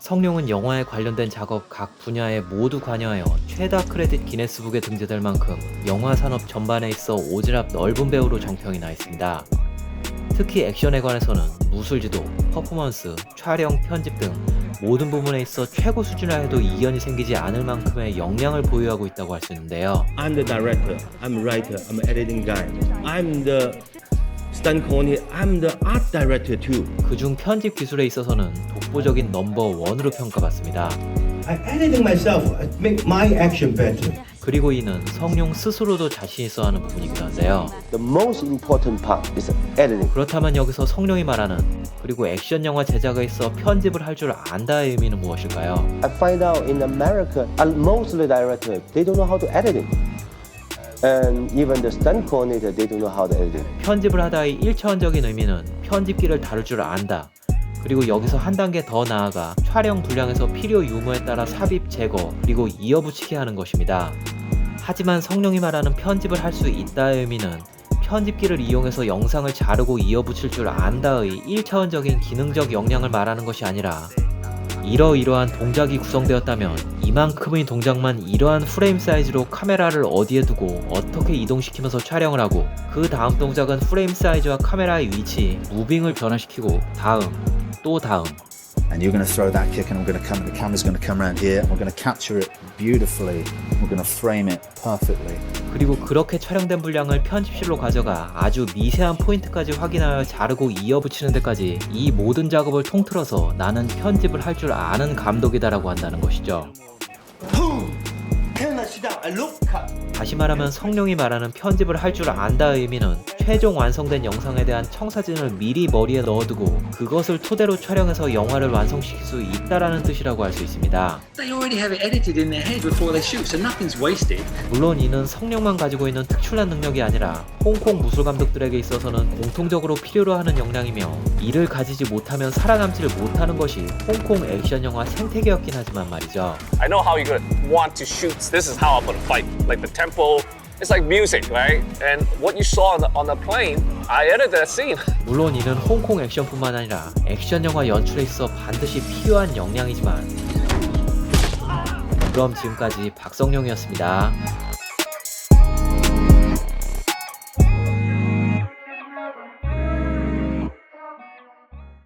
성룡은 영화에 관련된 작업 각 분야에 모두 관여하여 최다 크레딧 기네스북에 등재될 만큼 영화 산업 전반에 있어 오지랖 넓은 배우로 정평이 나 있습니다. 특히 액션에 관해서는 무술지도, 퍼포먼스, 촬영, 편집 등 모든 부분에 있어 최고 수준이라 해도 이견이 생기지 않을 만큼의 역량을 보유하고 있다고 할 수 있는데요. I'm the director, I'm writer, I'm editing guy. I'm the stunt coordinator, I'm the art director too. 그중 편집 기술에 있어서는 독보적인 넘버 원으로 평가받습니다. I editing myself. I make my action better. 그리고 이는 성룡 스스로도 자신 있어 하는 부분이기도 한데요. The most important part is editing. 그렇다면 여기서 성룡이 말하는 그리고 액션 영화 제작에 있어 편집을 할 줄 안다의 의미는 무엇일까요? I find out in America, uh, most of the directors, they don't know how to edit it. And even the stunt coordinator, they don't know how to edit it. 편집을 하다의 1차원적인 의미는 편집기를 다룰 줄 안다. 그리고 여기서 한 단계 더 나아가 촬영 분량에서 필요 유무에 따라 삽입 제거 그리고 이어붙이게 하는 것입니다. 하지만 성룡이 말하는 편집을 할 수 있다의 의미는 편집기를 이용해서 영상을 자르고 이어붙일 줄 안다의 1차원적인 기능적 역량을 말하는 것이 아니라 이러이러한 동작이 구성되었다면 이만큼의 동작만 이러한 프레임 사이즈로 카메라를 어디에 두고 어떻게 이동시키면서 촬영을 하고 그 다음 동작은 프레임 사이즈와 카메라의 위치, 무빙을 변화시키고 다음, 또 다음 and you're going to throw that kick and I'm going to come the camera's going to come around here and we're going to capture it beautifully we're going to frame it perfectly 그리고 그렇게 촬영된 분량을 편집실로 가져가 아주 미세한 포인트까지 확인하여 자르고 이어붙이는 데까지 이 모든 작업을 통틀어서 나는 편집을 할 줄 아는 감독이다라고 한다는 것이죠. 다시 말하면 성룡이 말하는 편집을 할 줄 안다의 의미는 최종 완성된 영상에 대한 청사진을 미리 머리에 넣어두고 그것을 토대로 촬영해서 영화를 완성시킬 수 있다라는 뜻이라고 할 수 있습니다. They already have it edited in their head before they shoot, so nothing's wasted. 물론 이는 성룡만 가지고 있는 특출난 능력이 아니라 홍콩 무술 감독들에게 있어서는 공통적으로 필요로 하는 역량이며 이를 가지지 못하면 살아남지를 못하는 것이 홍콩 액션 영화 생태계였긴 하지만 말이죠. I know how you're gonna want to shoot. This is how I'm gonna fight. Like the tempo, it's like music, right? And what you saw on the, on the plane, I edited that scene. 물론 이는 홍콩 액션뿐만 아니라 액션 영화 연출에 있어 반드시 필요한 역량이지만 그럼 지금까지 박성룡이었습니다.